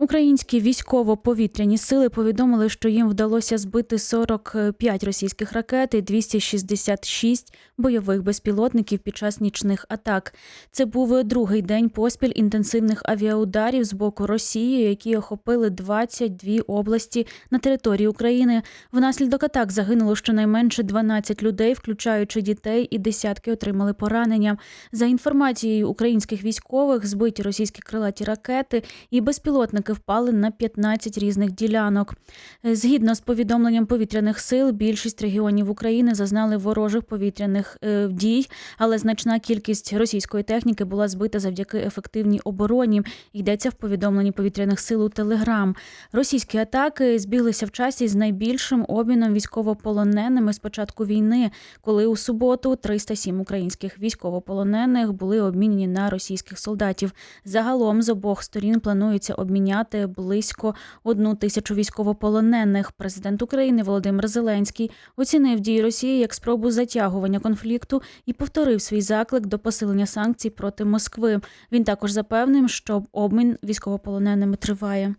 Українські військово-повітряні сили повідомили, що їм вдалося збити 45 російських ракет і 266 бойових безпілотників під час нічних атак. Це був другий день поспіль інтенсивних авіаударів з боку Росії, які охопили 22 області на території України. Внаслідок атак загинуло щонайменше 12 людей, включаючи дітей, і десятки отримали поранення. За інформацією українських військових, збиті російські крилаті ракети і безпілотники впали на 15 різних ділянок. Згідно з повідомленням повітряних сил, більшість регіонів України зазнали ворожих повітряних е, дій, але значна кількість російської техніки була збита завдяки ефективній обороні. Йдеться в повідомленні повітряних сил у Телеграм. Російські атаки збіглися в часі з найбільшим обміном військовополоненими з початку війни, коли у суботу 307 українських військовополонених були обмінені на російських солдатів. Загалом з обох сторін планується обміняти близько одну тисячу військовополонених. Президент України Володимир Зеленський оцінив дії Росії як спробу затягування конфлікту і повторив свій заклик до посилення санкцій проти Москви. Він також запевнив, що обмін військовополоненими триває.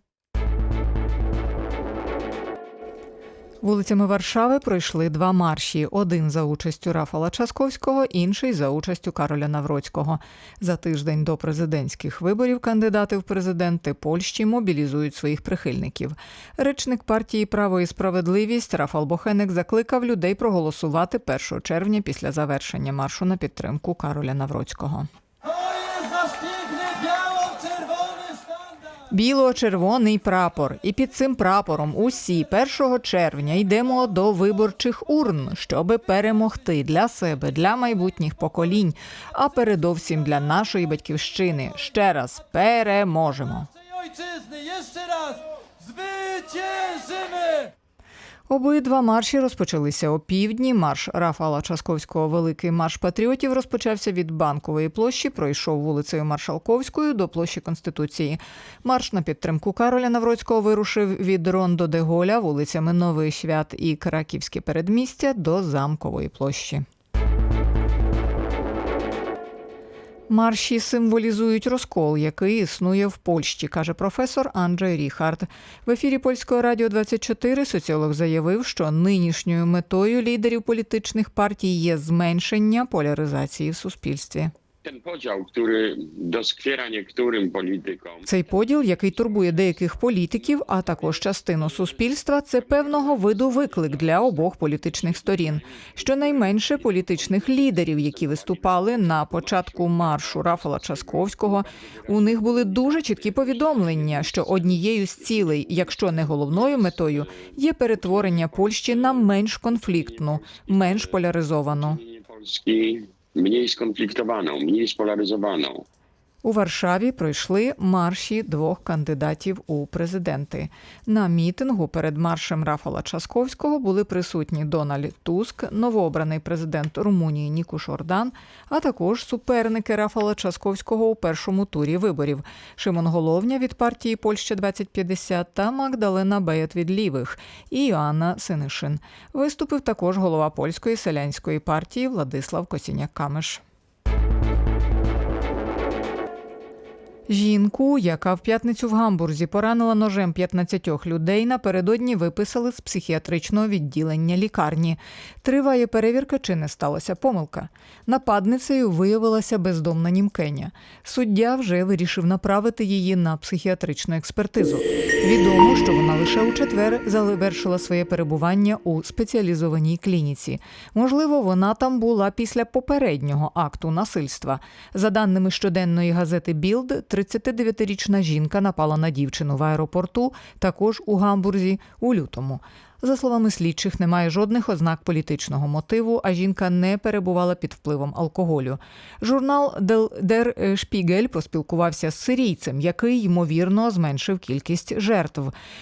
Вулицями Варшави пройшли два марші: один за участю Рафала Часковського, інший за участю Кароля Навроцького. За тиждень до президентських виборів кандидати в президенти Польщі мобілізують своїх прихильників. Речник партії Право і справедливість Рафал Бохенек закликав людей проголосувати 1 червня після завершення маршу на підтримку Кароля Навроцького. Біло-червоний прапор, і під цим прапором усі 1 червня йдемо до виборчих урн, щоби перемогти для себе, для майбутніх поколінь, а передовсім для нашої батьківщини. Ще раз переможемо. Ojczyzny, jeszcze raz, zwyciężymy! Обидва марші розпочалися о півдні. Марш Рафала Часковського Великий марш патріотів розпочався від банкової площі, пройшов вулицею Маршалковською до площі Конституції. Марш на підтримку Кароля Навроцького вирушив від Рондо де Голя вулицями Новий Свят і Краківське передмістя до Замкової площі. Марші символізують розкол, який існує в Польщі, каже професор Анджей Ріхард. В ефірі польського радіо 24 соціолог заявив, що нинішньою метою лідерів політичних партій є зменшення поляризації в суспільстві. Цей поділ, який турбує деяких політиків, а також частину суспільства, це певного виду виклик для обох політичних сторін. Щонайменше політичних лідерів, які виступали на початку маршу Рафала Часковського, у них були дуже чіткі повідомлення, що однією з цілей, якщо не головною метою, є перетворення Польщі на менш конфліктну, менш поляризовану. Polski mniej skonfliktowaną, mniej spolaryzowaną. У Варшаві пройшли марші двох кандидатів у президенти. На мітингу перед маршем Рафала Часковського були присутні Дональд Туск, новообраний президент Румунії Нікуш Ордан, а також суперники Рафала Часковського у першому турі виборів Шимон Головня від партії Польща 2050 та Магдалена Беєт від лівих і Йоанна Синишин. Виступив також голова польської селянської партії Владислав Косіняк-Камиш. Жінку, яка в п'ятницю в Гамбурзі поранила ножем 15 людей, напередодні виписали з психіатричного відділення лікарні. Триває перевірка, чи не сталася помилка. Нападницею виявилася бездомна німкеня. Суддя вже вирішив направити її на психіатричну експертизу. Відомо, що вона лише у четвер завершила своє перебування у спеціалізованій клініці. Можливо, вона там була після попереднього акту насильства. За даними щоденної газети Білд, 39-річна жінка напала на дівчину в аеропорту, також у Гамбурзі у лютому. За словами слідчих, немає жодних ознак політичного мотиву, а жінка не перебувала під впливом алкоголю. Журнал Дер Шпігель поспілкувався з сирійцем, який ймовірно зменшив кількість жертв.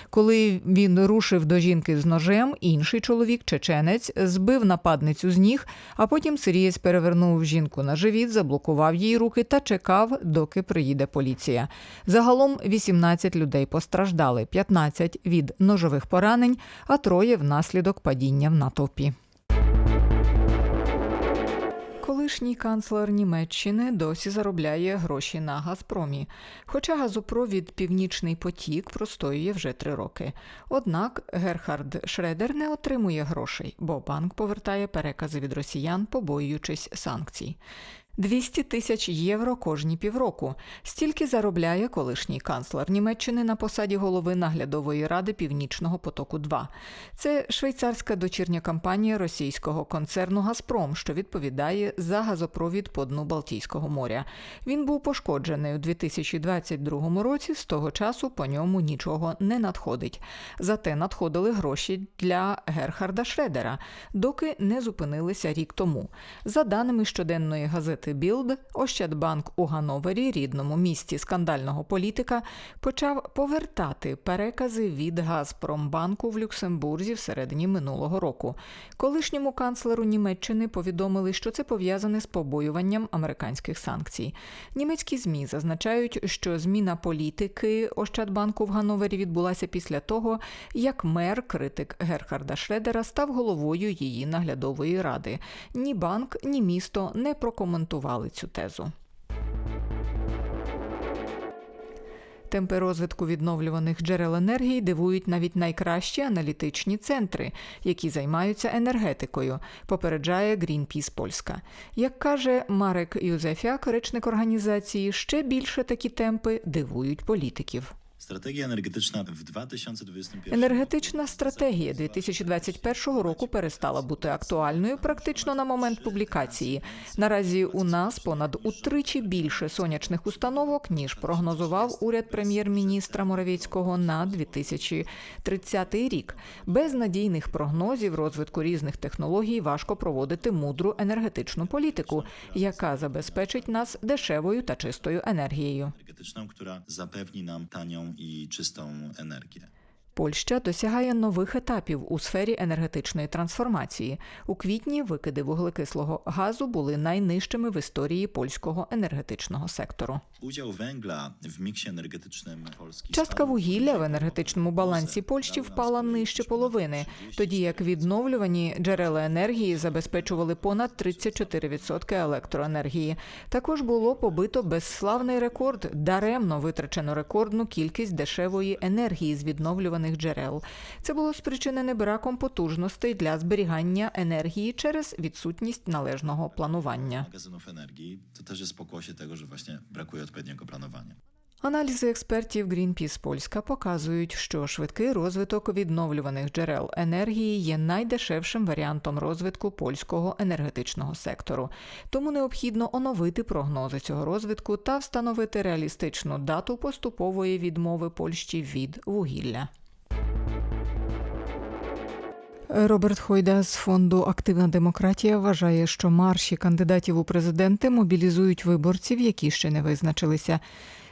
Коли він рушив до жінки з ножем, інший чоловік, чеченець, збив нападницю з ніг, а потім сирієць перевернув жінку на живіт, заблокував її руки та чекав, доки приїде поліція. Загалом 18 людей постраждали, 15 від ножових поранень, а троє внаслідок падіння в натовпі. Колишній канцлер Німеччини досі заробляє гроші на Газпромі, хоча газопровід Північний потік простоює вже три роки. Однак Герхард Шредер не отримує грошей, бо банк повертає перекази від росіян, побоюючись санкцій. 200 тисяч євро кожні півроку. Стільки заробляє колишній канцлер Німеччини на посаді голови наглядової ради Північного потоку 2 Це швейцарська дочірня компанія російського концерну Газпром, що відповідає за газопровід по дну Балтійського моря. Він був пошкоджений у 2022 році. З того часу по ньому нічого не надходить. Зате надходили гроші для Герхарда Шредера, доки не зупинилися рік тому. За даними щоденної газети Білд, Ощадбанк у Гановері, рідному місті скандального політика, почав повертати перекази від Газпромбанку в Люксембурзі всередині минулого року. Колишньому канцлеру Німеччини повідомили, що це пов'язане з побоюванням американських санкцій. Німецькі змі зазначають, що зміна політики Ощадбанку в Гановері відбулася після того, як мер, критик Герхарда Шредера, став головою її наглядової ради. Ні банк, ні місто не прокоментували цю тезу. Темпи розвитку відновлюваних джерел енергії дивують навіть найкращі аналітичні центри, які займаються енергетикою, попереджає Greenpeace Польська. Як каже Марек Юзефяк, речник організації, ще більше такі темпи дивують політиків. Стратегія енергетична в 2021 Енергетична стратегія 2021 року перестала бути актуальною практично на момент публікації. Наразі у нас понад утричі більше сонячних установок ніж прогнозував уряд прем'єр-міністра Моравецького на 2030 рік. Без надійних прогнозів розвитку різних технологій важко проводити мудру енергетичну політику, яка забезпечить нас дешевою та чистою енергією. енергетичną, która zapewni nam tanią i czystą energię. Польща досягає нових етапів у сфері енергетичної трансформації. У квітні викиди вуглекислого газу були найнижчими в історії польського енергетичного сектору. Частка вугілля в енергетичному балансі Польщі впала нижче половини, тоді як відновлювані джерела енергії забезпечували понад 34% електроенергії. Також було побито безславний рекорд, даремно витрачено рекордну кількість дешевої енергії з відновлюваних джерел. Це було спричинене браком потужностей для зберігання енергії через відсутність належного планування. magazynów energii. To też jest pokłosie tego, że właśnie brakuje odpowiedniego planowania. Аналізи експертів Greenpeace Польська показують, що швидкий розвиток відновлюваних джерел енергії є найдешевшим варіантом розвитку польського енергетичного сектору. Тому необхідно оновити прогнози цього розвитку та встановити реалістичну дату поступової відмови Польщі від вугілля. Роберт Хойда з фонду Активна демократія вважає, що марші кандидатів у президенти мобілізують виборців, які ще не визначилися.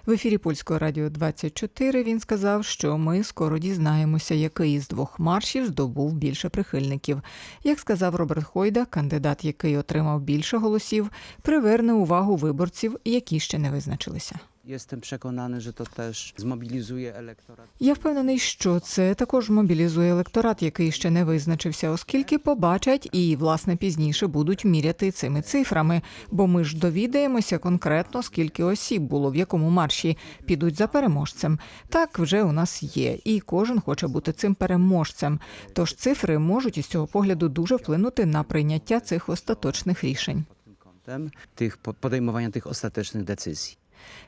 В ефірі польського радіо 24 він сказав, що ми скоро дізнаємося, який із двох маршів здобув більше прихильників. Як сказав Роберт Хойда, кандидат, який отримав більше голосів, приверне увагу виборців, які ще не визначилися. Jestem przekonany, że to też zmobilizuje elektorat. Я впевнений, що це також мобілізує електорат, який ще не визначився, оскільки побачать і власне пізніше будуть міряти цими цифрами. Бо ми ж довідаємося конкретно, скільки осіб було в якому марші підуть за переможцем. Так вже у нас є, і кожен хоче бути цим переможцем. Тож цифри можуть із цього погляду дуже вплинути на прийняття цих остаточних рішень. Po- podejmowania tych ostatecznych decyzji.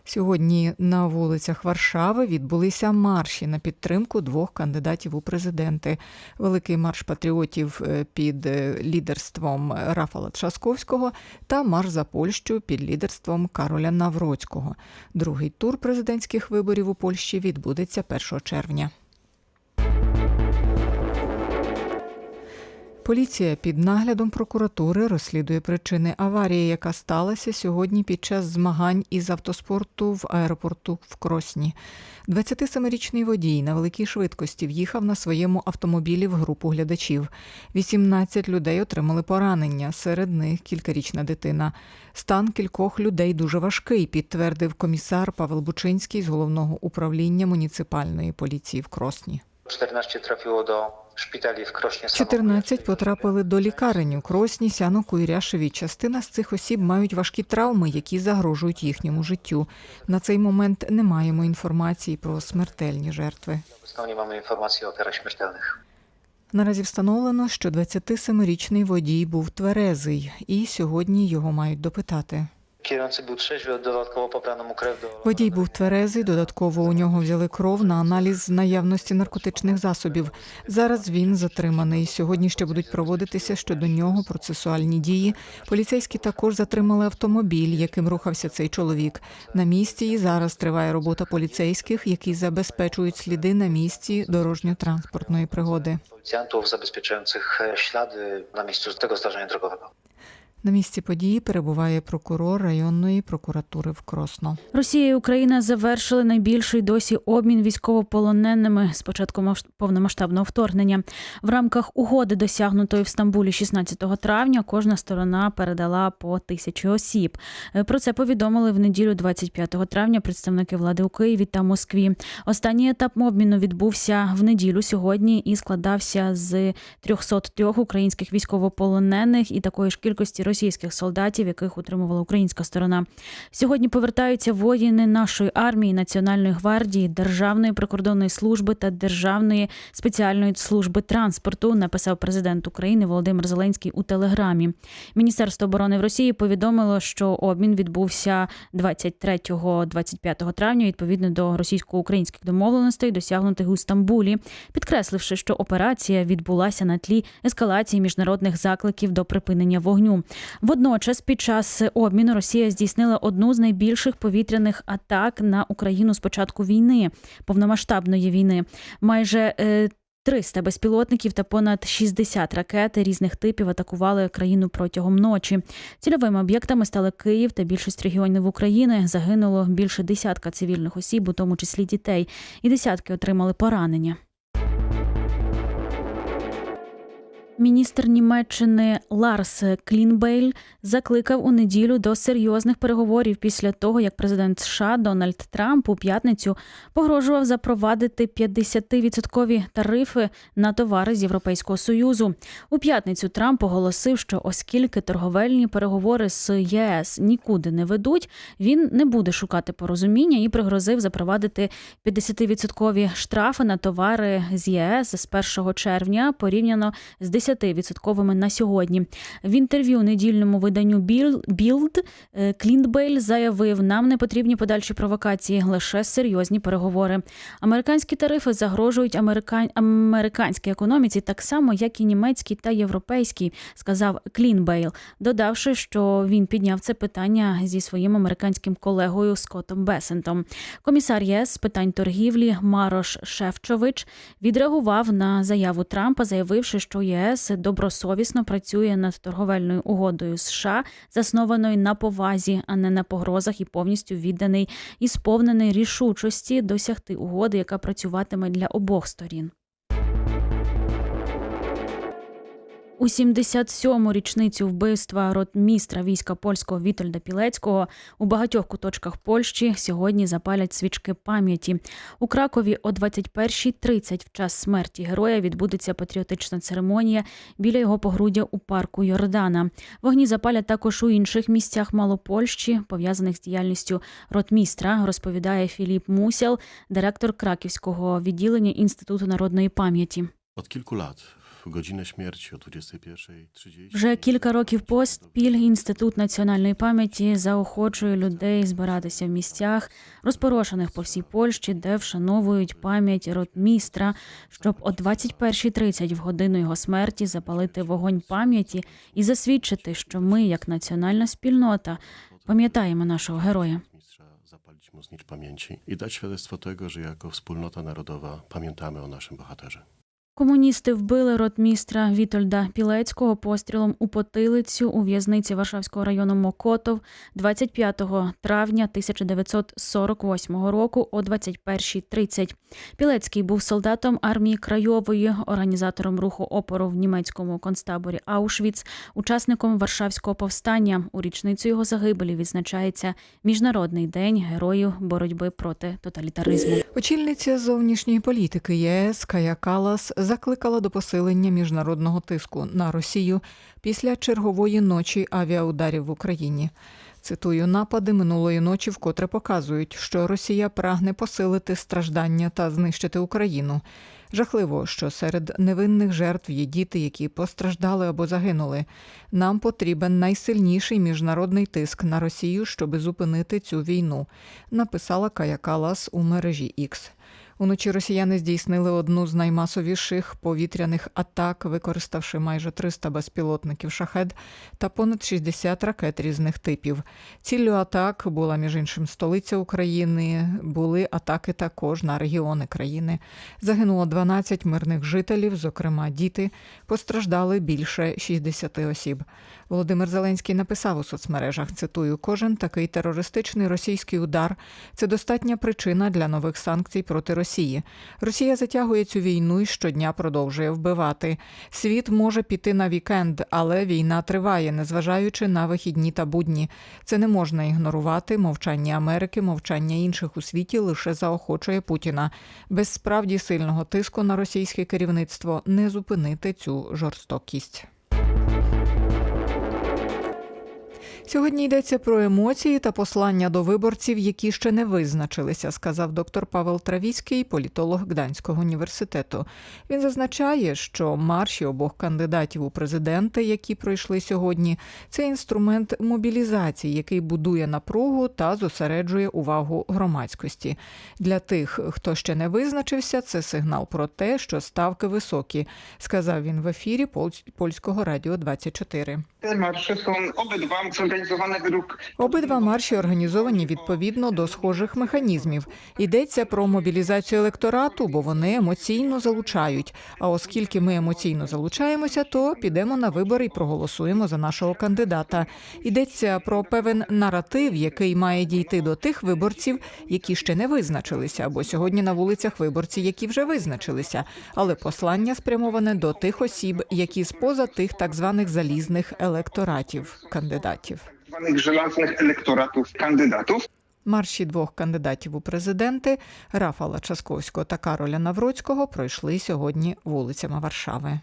Сьогодні на вулицях Варшави відбулися марші на підтримку двох кандидатів у президенти. Великий марш патріотів е, під е, лідерством Рафала Часковського та марш за Польщу під лідерством Кароля Навроцького. Другий тур президентських виборів у Польщі відбудеться 1 червня. Поліція під наглядом прокуратури розслідує причини аварії, яка сталася сьогодні під час змагань із автоспорту в аеропорту в Кросні. 27-річний водій на великій швидкості в'їхав на своєму автомобілі в групу глядачів. 18 людей отримали поранення, серед них кількарічна дитина. Стан кількох людей дуже важкий, підтвердив комісар Павел Бучинський з головного управління муніципальної поліції в Кросні. 14 trafiło do szpitali w Krośnie 14 потрапили до лікарень у Кросні, Сяноку і Ряшеві. Частина з цих осіб мають важкі травми, які загрожують їхньому життю. На цей момент не маємо інформації про смертельні жертви. Nie mamy informacji o ofiarach. Наразі встановлено, що 27-річний водій був тверезий, і сьогодні його мають допитати. Był trzeźwy, dodatkowo pobrano mu krew do... Водій був тверезий, додатково у нього взяли кров на аналіз наявності наркотичних засобів. Зараз він затриманий. Сьогодні ще будуть проводитися щодо нього процесуальні дії. Поліцейські також затримали автомобіль, яким рухався цей чоловік. На місці і зараз триває робота поліцейських, які забезпечують сліди на місці дорожньо-транспортної пригоди. policjantów zabezpieczających e, ślady na miejscu tego zdarzenia drogowego. На місці події перебуває прокурор районної прокуратури в Кросно. Росія і Україна завершили найбільший досі обмін військовополоненими з початку повномасштабного вторгнення. В рамках угоди, досягнутої в Стамбулі 16 травня, кожна сторона передала по тисячі осіб. Е, Про це повідомили в неділю 25 травня представники влади у Києві та Москві. Останній етап обміну відбувся в неділю сьогодні і складався з 303 українських військовополонених і такої ж кількості російських солдатів, яких утримувала українська сторона. Сьогодні повертаються воїни нашої армії, Національної гвардії, Державної прикордонної служби та Державної спеціальної служби транспорту. Написав президент України Володимир Зеленський у телеграмі. Міністерство оборони в Росії повідомило, що обмін відбувся 23-25 травня відповідно до російсько-українських домовленостей, досягнутих у Стамбулі, підкресливши, що операція відбулася на тлі ескалації міжнародних закликів до припинення вогню. Водночас, під час обміну Росія здійснила одну з найбільших повітряних атак на Україну з початку війни, повномасштабної війни. Майже е, 300 безпілотників та понад 60 ракет різних типів атакували країну протягом ночі. Цільовими об'єктами стали Київ та більшість регіонів України. Загинуло більше десятка цивільних осіб, у тому числі дітей, і десятки отримали поранення. Міністр Німеччини Ларс Клінбейль закликав у неділю до серйозних переговорів після того, як президент США Дональд Трамп у п'ятницю погрожував запровадити 50-відсоткові тарифи на товари з Європейського союзу. У п'ятницю Трамп оголосив, що оскільки торговельні переговори з ЄС нікуди не ведуть, він не буде шукати порозуміння і пригрозив запровадити 50-відсоткові штрафи на товари з ЄС з 1 червня порівняно з 10-відсотковими на сьогодні. В інтерв'ю недільному виданню Біл- Білд Клінтбейль заявив, нам не потрібні подальші провокації, лише серйозні переговори. Американські тарифи загрожують американ... американській економіці так само, як і німецькій та європейській, сказав Клінбейл, додавши, що він підняв це питання зі своїм американським колегою Скоттом Бесентом. Комісар ЄС з питань торгівлі Марош Шефчович відреагував на заяву Трампа, заявивши, що ЄС добросовісно працює над торговельною угодою США, заснованою на повазі, а не на погрозах, і повністю відданий і сповнений рішучості досягти угоди, яка працюватиме для обох сторін. У 77-му річницю вбивства ротмістра війська польського Вітольда Пілецького у багатьох куточках Польщі сьогодні запалять свічки пам'яті. У Кракові о 21.30 в час смерті героя відбудеться патріотична церемонія біля його погруддя у парку Йордана. Вогні запалять також у інших місцях Малопольщі, пов'язаних з діяльністю ротмістра, розповідає Філіп Мусял, директор Краківського відділення Інституту народної пам'яті. Kilku lat, w godzinę śmierci o 21.30. Вже кілька років поспіль інститут національної пам'яті заохочує людей збиратися в місцях, розпорошених по всій Польщі, де вшановують пам'ять ротмістра, щоб о 21.30 в годину його смерті запалити вогонь пам'яті і засвідчити, що ми, як національна спільнота, naszego heroja. Mistrza zapalić mu znicz pamięci i dać świadectwo tego, że jako wspólnota narodowa pamiętamy o naszym bohaterze. Комуністи вбили ротмістра Вітольда Пілецького пострілом у потилицю у в'язниці Варшавського району Мокотов 25 травня 1948 року о 21.30. Пілецький був солдатом армії Крайової, організатором руху опору в німецькому концтаборі Аушвіц, учасником Варшавського повстання. У річницю його загибелі відзначається Міжнародний день героїв боротьби проти тоталітаризму. Очільниця зовнішньої політики ЄС Кая Калас закликала до посилення міжнародного тиску на Росію після чергової ночі авіаударів в Україні. Цитую, напади минулої ночі вкотре показують, що Росія прагне посилити страждання та знищити Україну. Жахливо, що серед невинних жертв є діти, які постраждали або загинули. Нам потрібен найсильніший міжнародний тиск на Росію, щоб зупинити цю війну, написала Кая Калас у мережі X. Уночі росіяни здійснили одну з наймасовіших повітряних атак, використавши майже 300 безпілотників шахед та понад 60 ракет різних типів. Ціллю атак була між іншим столиця України. Були атаки також на регіони країни. Загинуло 12 мирних жителів, зокрема діти. Постраждали більше 60 осіб. Володимир Зеленський написав у соцмережах: цитую: кожен такий терористичний російський удар це достатня причина для нових санкцій проти Росії. Росія затягує цю війну і щодня продовжує вбивати. Світ може піти на вікенд, але війна триває, незважаючи на вихідні та будні. Це не можна ігнорувати. Мовчання Америки, мовчання інших у світі лише заохочує Путіна. Без справді сильного тиску на російське керівництво не зупинити цю жорстокість. Сьогодні йдеться про емоції та послання до виборців, які ще не визначилися, сказав доктор Павел Травіський, політолог Гданського університету. Він зазначає, що марші обох кандидатів у президенти, які пройшли сьогодні, це інструмент мобілізації, який будує напругу та зосереджує увагу громадськості. Для тих, хто ще не wизначився, це сигнал про те, що ставки високі, сказав він в ефірі Поль- польського радіо 24. Te marsze są obydwa zorganizowane Обидва марші організовані відповідно до схожих механізмів. Йдеться про мобілізацію електорату, бо вони емоційно залучають. А оскільки ми емоційно залучаємося, то підемо на вибори і проголосуємо за нашого кандидата. Йдеться про певен наратив, який має дійти до тих виборців, які ще не визначилися, бо сьогодні на вулицях виборці, які вже визначилися. Але послання спрямоване до тих осіб, які з-поза тих так званих залізних електоратів кандидатів. Zwanych żelaznych elektoratów kandydatów. Марші двох кандидатів у президенти Рафала Часковського та Кароля Навроцького пройшли сьогодні вулицями Варшави.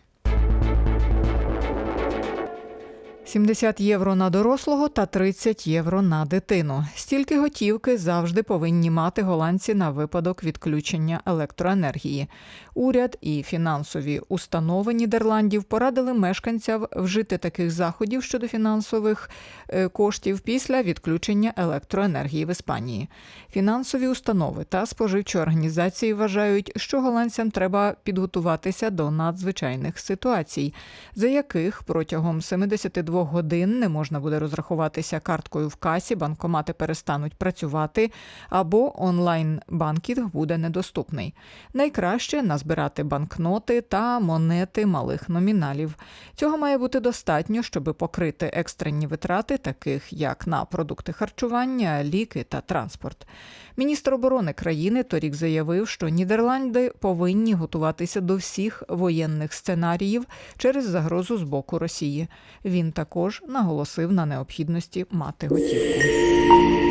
70 євро на дорослого та 30 євро на дитину. Стільки готівки завжди повинні мати голландці на випадок відключення електроенергії. Уряд і фінансові установи Нідерландів порадили мешканцям вжити таких заходів щодо фінансових е, коштів після відключення електроенергії в Іспанії. Фінансові установи та споживчі організації вважають, що голландцям треба підготуватися до надзвичайних ситуацій, за яких протягом 72 годин не можна буде розрахуватися карткою в касі, банкомати перестануть працювати, або онлайн-банкінг буде недоступний. Найкраще назбирати банкноти та монети малих номіналів. Цього має бути достатньо, щоб покрити екстрені витрати, таких як на продукти харчування, ліки та транспорт. Міністр оборони країни торік заявив, що Нідерланди повинні готуватися до всіх воєнних сценаріїв через загрозу з боку Росії. Він також наголосив на необхідності мати готівку.